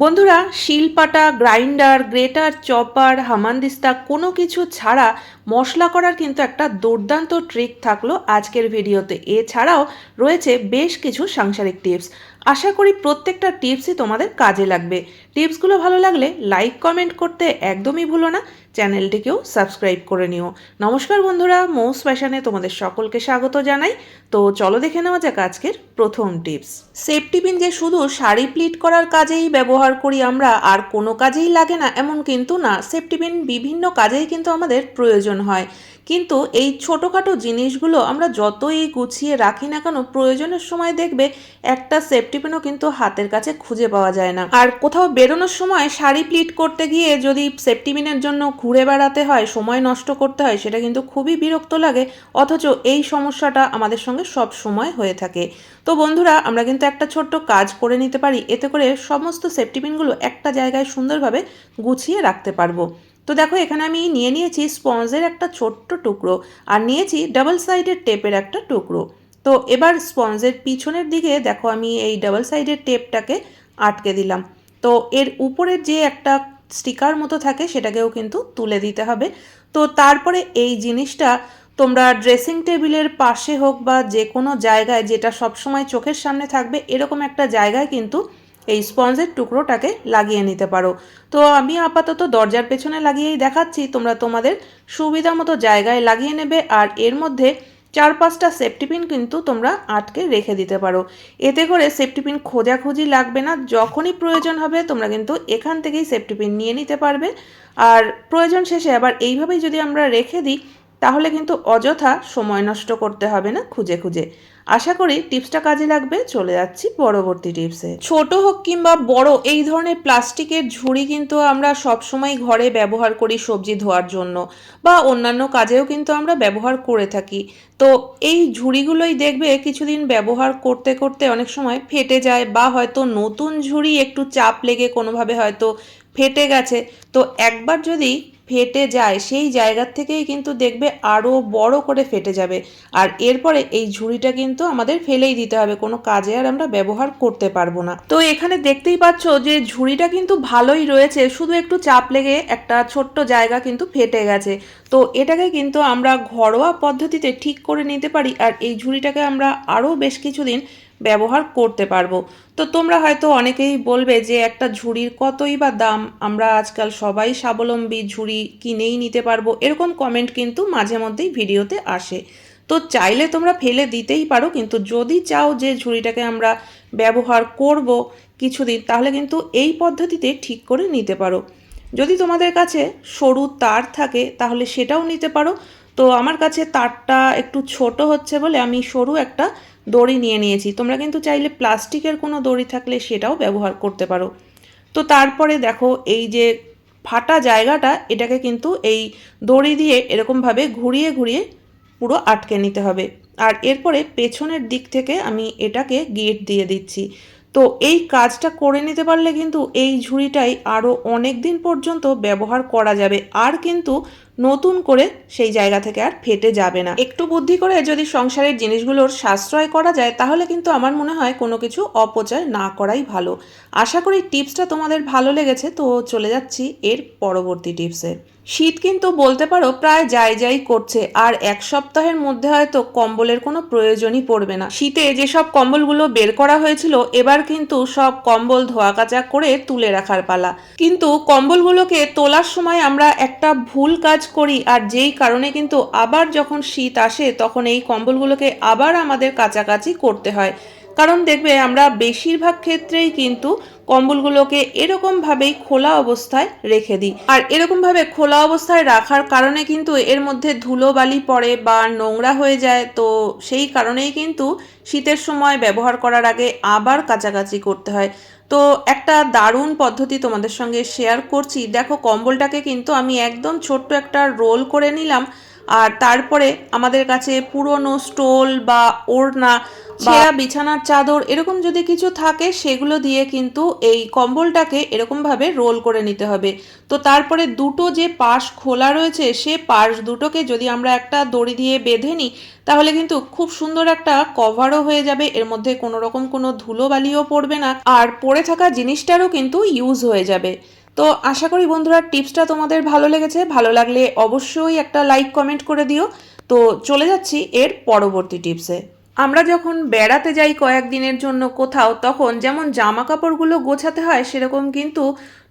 বন্ধুরা, শিলপাটা, grinder, grater, chopper, হামানদিস্তা কোনো কিছু ছাড়া মশলা করার কিন্তু একটা দুর্দান্ত ট্রিক থাকল আজকের ভিডিওতে। এছাড়াও রয়েছে বেশ কিছু সাংসারিক টিপস আশা করি প্রত্যেকটা টিপসই তোমাদের কাজে লাগবে। টিপসগুলো ভালো লাগলে লাইক, কমেন্ট করতে একদমই ভুলো না। চ্যানেলটিকেও সাবস্ক্রাইব করে নিও। নমস্কার বন্ধুরা, মৌস ফ্যাশনে তোমাদের সকলকে স্বাগত জানাই। তো চলো দেখে নেওয়া যাক আজকের প্রথম টিপস। সেফটি পিন যে শুধু শাড়ি প্লিট করার কাজেই ব্যবহার করি আমরা, আর কোনো কাজেই লাগে না, এমন কিন্তু না। সেফটি পিন বিভিন্ন কাজেই কিন্তু আমাদের প্রয়োজন হয়। কিন্তু এই ছোটোখাটো জিনিসগুলো আমরা যতই গুছিয়ে রাখি না কেন, প্রয়োজনের সময় দেখবে একটা সেফটি পিনও কিন্তু হাতের কাছে খুঁজে পাওয়া যায় না। আর কোথাও বেরোনোর সময় শাড়ি প্লিট করতে গিয়ে যদি সেফটি পিনের জন্য ঘুরে বেড়াতে হয়, সময় নষ্ট করতে হয়, সেটা কিন্তু খুবই বিরক্ত লাগে। অথচ এই সমস্যাটা আমাদের সঙ্গে সব সময় হয়ে থাকে। তো বন্ধুরা, আমরা কিন্তু একটা ছোট্ট কাজ করে নিতে পারি। এতে করে সমস্ত সেফটি পিনগুলো একটা জায়গায় সুন্দরভাবে গুছিয়ে রাখতে পারব। তো দেখো, এখানে আমি নিয়ে নিয়েছি স্পঞ্জের একটা ছোট্ট টুকরো আর নিয়েছি ডাবল সাইডের টেপের একটা টুকরো। তো এবার স্পঞ্জের পিছনের দিকে দেখো, আমি এই ডাবল সাইডের টেপটাকে আটকে দিলাম। তো এর উপরের যে একটা স্টিকার মতো থাকে, সেটাকেও কিন্তু তুলে দিতে হবে। তো তারপরে এই জিনিসটা তোমরা ড্রেসিং টেবিলের পাশে হোক বা যে কোনো জায়গায়, যেটা সবসময় চোখের সামনে থাকবে, এরকম একটা জায়গায় কিন্তু এই স্পঞ্জের টুকরোটাকে লাগিয়ে নিতে পারো। তো আমি আপাতত দরজার পেছনে লাগিয়েই দেখাচ্ছি, তোমরা তোমাদের সুবিধা মতো জায়গায় লাগিয়ে নেবে আর এর মধ্যে চার পাঁচটা সেফটি পিন কিন্তু তোমরা আটকে রেখে দিতে পারো। এতে করে সেফটি পিন খোঁজাখুঁজি লাগবে না, যখনই প্রয়োজন হবে তোমরা কিন্তু এখান থেকেই সেফটি পিন নিয়ে নিতে পারবে। আর প্রয়োজন শেষে আবার এইভাবেই যদি আমরা রেখে দিই তাহলে কিন্তু অযথা সময় নষ্ট করতে হবে না খুঁজে খুঁজে। আশা করি টিপসটা কাজে লাগবে, চলে যাচ্ছি পরবর্তী টিপসে। ছোট হোক কিংবা বড়, এই ধরনের প্লাস্টিকের ঝুড়ি কিন্তু আমরা সবসময় ঘরে ব্যবহার করি সবজি ধোয়ার জন্য, বা অন্যান্য কাজেও কিন্তু আমরা ব্যবহার করে থাকি। তো এই ঝুড়িগুলোই দেখবে কিছুদিন ব্যবহার করতে করতে অনেক সময় ফেটে যায়, বা হয়তো নতুন ঝুড়ি একটু চাপ লেগে কোনোভাবে হয়তো ফেটে গেছে। তো একবার যদি ফেটে যায়, সেই জায়গার থেকেই কিন্তু দেখবে আরও বড় করে ফেটে যাবে। আর এরপরে এই ঝুড়িটা কিন্তু আমাদের ফেলেই দিতে হবে। কোনো কাজে আর আমরা ব্যবহার করতে পারব না। তো এখানে দেখতেই পাচ্ছ যে ঝুড়িটা কিন্তু ভালোই রয়েছে। শুধু একটু চাপ লেগে একটা ছোট্ট জায়গা কিন্তু ফেটে গেছে। তো এটাকে কিন্তু আমরা ঘরোয়া পদ্ধতিতে ঠিক করে নিতে পারি। আর এই ঝুড়িটাকে আমরা আরও বেশ কিছুদিন ব্যবহার করতে পারব। তো তোমরা হয়তো অনেকেই বলবে যে একটা ঝুড়ির কতই বা দাম? আমরা আজকাল সবাই স্বাবলম্বী ঝুড়ি কিনেই নিতে পারব। এরকম কমেন্ট কিন্তু মাঝে মধ্যেই ভিডিওতে আসে। তো চাইলে তোমরা ফেলে দিতেই পারো, কিন্তু যদি চাও যে ঝুড়িটাকে আমরা ব্যবহার করব কিছুদিন, তাহলে কিন্তু এই পদ্ধতিতে ঠিক করে নিতে পারো। যদি তোমাদের কাছে সরু তার থাকে, তাহলে সেটাও নিতে পারো। তো আমার কাছে তারটা একটু ছোট হচ্ছে বলে আমি সরু একটা দড়ি নিয়ে নিয়েছি। তোমরা কিন্তু চাইলে প্লাস্টিকের কোনো দড়ি থাকলে সেটাও ব্যবহার করতে পারো। তো তারপরে দেখো এই যে ফাটা জায়গাটা, এটাকে কিন্তু এই দড়ি দিয়ে এরকমভাবে ঘুরিয়ে ঘুরিয়ে পুরো আটকে নিতে হবে। আর এরপরে পেছনের দিক থেকে আমি এটাকে গেট দিয়ে দিচ্ছি। তো এই কাজটা করে নিতে পারলে কিন্তু এই ঝুড়িটাই আরও অনেক দিন পর্যন্ত ব্যবহার করা যাবে। আর কিন্তু নতুন করে সেই জায়গা থেকে আর ফেটে যাবে না। একটু বুদ্ধি করে যদি সংসারের জিনিসগুলোর সাশ্রয় করা যায়, তাহলে কিন্তু আমার মনে হয় কোনো কিছু অপচয় না করাই ভালো। আশা করি টিপসটা তোমাদের ভালো লেগেছে, তো চলে যাচ্ছি এর পরবর্তী টিপসে। শীত কিন্তু বলতে পারো প্রায় যাই যাই করছে, আর এক সপ্তাহের মধ্যে হয়তো কম্বলের কোনো প্রয়োজনই পড়বে না। শীতে যেসব কম্বলগুলো বের করা হয়েছিল, এবার কিন্তু সব কম্বল ধোয়া কাচা করে তুলে রাখার পালা। কিন্তু কম্বলগুলোকে তোলার সময় আমরা একটা ভুল কাজ করি আর যেই কারণে কিন্তু আবার যখন শীত আসে তখন এই কম্বলগুলোকে আবার আমাদের কাছাকাছি করতে হয়। কারণ দেখবে আমরা বেশিরভাগ ক্ষেত্রেই কিন্তু কম্বলগুলোকে এরকমভাবেই খোলা অবস্থায় রেখে দিই। আর এরকমভাবে খোলা অবস্থায় রাখার কারণে কিন্তু এর মধ্যে ধুলো বালি পড়ে বা নোংরা হয়ে যায়, তো সেই কারণেই কিন্তু শীতের সময় ব্যবহার করার আগে আবার কাছাকাছি করতে হয়। তো একটা দারুণ পদ্ধতি তোমাদের সঙ্গে শেয়ার করছি। দেখো, কম্বলটাকে কিন্তু আমি একদম ছোট্ট একটা রোল করে নিলাম। আর তারপরে আমাদের কাছে পুরনো স্টোল বা ওড়না ছেঁড়া বিছানার চাদর এরকম যদি কিছু থাকে সেগুলো দিয়ে কিন্তু এই কম্বলটাকে এরকমভাবে রোল করে নিতে হবে। তো তারপরে দুটো যে পাশ খোলা রয়েছে সে পাশ দুটোকে যদি আমরা একটা দড়ি দিয়ে বেঁধে নিই তাহলে কিন্তু খুব সুন্দর একটা কভারও হয়ে যাবে। এর মধ্যে কোনো রকম কোনো ধুলোবালিও পড়বে না। আর পড়ে থাকা জিনিসটারও কিন্তু ইউজ হয়ে যাবে। তো আশা করি বন্ধুরা টিপসটা তোমাদের ভালো লেগেছে। ভালো লাগলে অবশ্যই একটা লাইক, কমেন্ট করে দিও। তো চলে যাচ্ছি এর পরবর্তী টিপসে। আমরা যখন বেড়াতে যাই কয়েকদিনের জন্য কোথাও, তখন যেমন জামা কাপড়গুলো গোছাতে হয়, সেরকম কিন্তু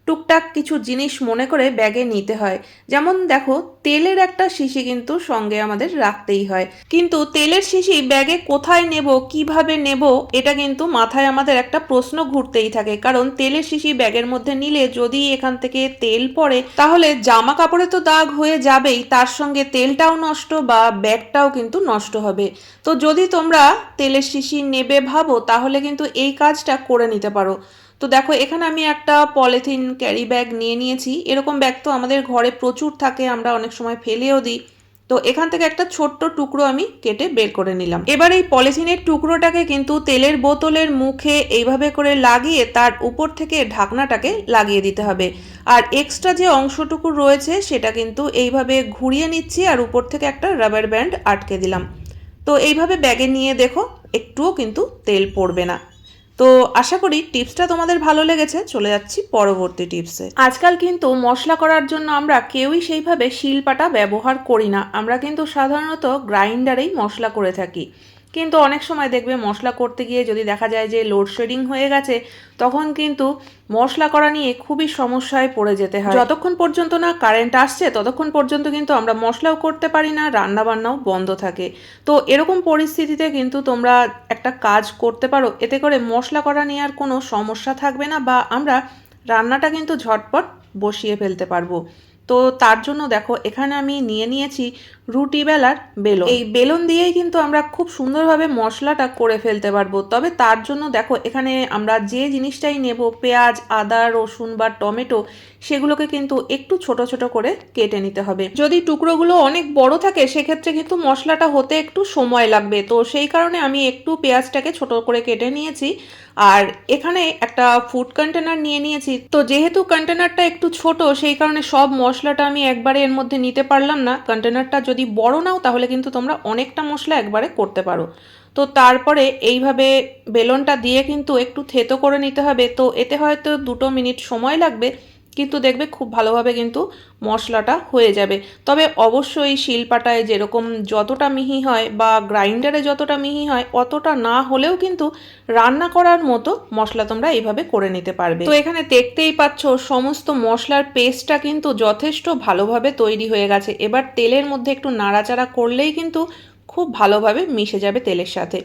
টুকটাক কিছু জিনিস মনে করে ব্যাগে নিতে হয়। যেমন দেখো, তেলের একটা শিশি কিন্তু সঙ্গে আমাদের রাখতেই হয়। কিন্তু তেলের শিশি ব্যাগে কোথায় নেব, কীভাবে নেব, এটা কিন্তু মাথায় আমাদের একটা প্রশ্ন ঘুরতেই থাকে। কারণ তেলের শিশি ব্যাগের মধ্যে নিলে যদি এখান থেকে তেল পড়ে, তাহলে জামা কাপড়ে তো দাগ হয়ে যাবেই, তার সঙ্গে তেলটাও নষ্ট বা ব্যাগটাও কিন্তু নষ্ট হবে। তো যদি তোমরা তেলের শিশি নেবে ভাবো, তাহলে কিন্তু এই কাজটা করে নিতে পারো। তো দেখো, এখানে আমি একটা পলিথিন ক্যারি ব্যাগ নিয়ে নিয়েছি। এরকম ব্যাগ তো আমাদের ঘরে প্রচুর থাকে, আমরা অনেক সময় ফেলেও দিই। তো এখান থেকে একটা ছোট্ট টুকরো আমি কেটে বের করে নিলাম। এবার এই পলিথিনের টুকরোটাকে কিন্তু তেলের বোতলের মুখে এইভাবে করে লাগিয়ে তার উপর থেকে ঢাকনাটাকে লাগিয়ে দিতে হবে। আর এক্সট্রা যে অংশটুকু রয়েছে, সেটা কিন্তু এইভাবে ঘুরিয়ে নিচ্ছি আর উপর থেকে একটা রাবার ব্যান্ড আটকে দিলাম। তো এইভাবে ব্যাগে নিয়ে দেখো, একটুও কিন্তু তেল পড়বে না। তো আশা করি টিপসটা তোমাদের ভালো লেগেছে। চলে যাচ্ছি পরবর্তী টিপসে। আজকাল কিন্তু মশলা করার জন্য আমরা কেউই সেইভাবে শিলপাটা ব্যবহার করি না। আমরা কিন্তু সাধারণত গ্রাইন্ডারেই মশলা করে থাকি। কিন্তু অনেক সময় দেখবে মশলা করতে গিয়ে যদি দেখা যায় যে লোডশেডিং হয়ে গেছে, তখন কিন্তু মশলা করা নিয়ে খুবই সমস্যায় পড়ে যেতে হয়। যতক্ষণ পর্যন্ত না কারেন্ট আসছে, ততক্ষণ পর্যন্ত কিন্তু আমরা মশলাও করতে পারি না রান্না বান্নাও বন্ধ থাকে। তো এরকম পরিস্থিতিতে কিন্তু তোমরা একটা কাজ করতে পারো, এতে করে মশলা করা নিয়ে আর কোনো সমস্যা থাকবে না বা আমরা রান্নাটা কিন্তু ঝটপট বসিয়ে ফেলতে পারব। তো তার জন্য দেখো, এখানে আমি নিয়ে নিয়েছি রুটি বেলার বেলন। এই বেলন দিয়েই কিন্তু আমরা খুব সুন্দরভাবে মশলাটা করে ফেলতে পারব। তবে তার জন্য দেখো, এখানে আমরা যে জিনিসটাই নেব, পেঁয়াজ, আদা, রসুন বা টমেটো, সেগুলোকে কিন্তু একটু ছোট ছোট করে কেটে নিতে হবে। যদি টুকরোগুলো অনেক বড় থাকে, সেক্ষেত্রে কিন্তু মশলাটা হতে একটু সময় লাগবে। তো সেই কারণে আমি একটু পেঁয়াজটাকে ছোট করে কেটে নিয়েছি। আর এখানে একটা ফুড কন্টেনার নিয়ে নিয়েছি। তো যেহেতু কন্টেনারটা একটু ছোট, সেই কারণে সব মশলাটা আমি একবারে এর মধ্যে নিতে পারলাম না। কন্টেনারটা যদি বড় নাও, তাহলে কিন্তু তোমরা অনেকটা মশলা একবারে করতে পারো। তো তারপরে এইভাবে বেলনটা দিয়ে কিন্তু একটু থেতো করে নিতে হবে। তো এতে হয়তো দুটো মিনিট সময় লাগবে। কিন্তু দেখবে খুব ভালোভাবে কিন্তু মশলাটা হয়ে যাবে। তবে অবশ্যই শিলপাটায় যেরকম যতটা মিহি হয় বা গ্রাইন্ডারে যতটা মিহি হয়, অতটা না হলেও কিন্তু রান্না করার মতো মশলা তোমরা এইভাবে করে নিতে পারবে। তো এখানে দেখতেই পাচ্ছ সমস্ত মশলার পেস্টটা কিন্তু যথেষ্ট ভালোভাবে তৈরি হয়ে গেছে। এবার তেলের মধ্যে একটু নাড়াচাড়া করলেই কিন্তু খুব ভালোভাবে মিশে যাবে তেলের সাথে।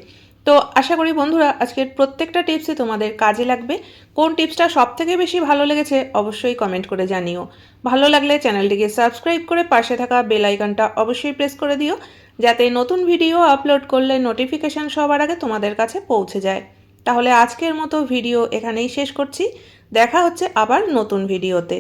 তো আশা করি বন্ধুরা, আজকের প্রত্যেকটা টিপসই তোমাদের কাজে লাগবে। কোন টিপসটা সব থেকে বেশি ভালো লেগেছে অবশ্যই কমেন্ট করে জানিও। ভালো লাগলে চ্যানেলটিকে সাবস্ক্রাইব করে পাশে থাকা বেল আইকনটা অবশ্যই প্রেস করে দিও, যাতে নতুন ভিডিও আপলোড করলে নোটিফিকেশান সবার আগে তোমাদের কাছে পৌঁছে যায়। তাহলে আজকের মতো ভিডিও এখানেই শেষ করছি। দেখা হচ্ছে আবার নতুন ভিডিওতে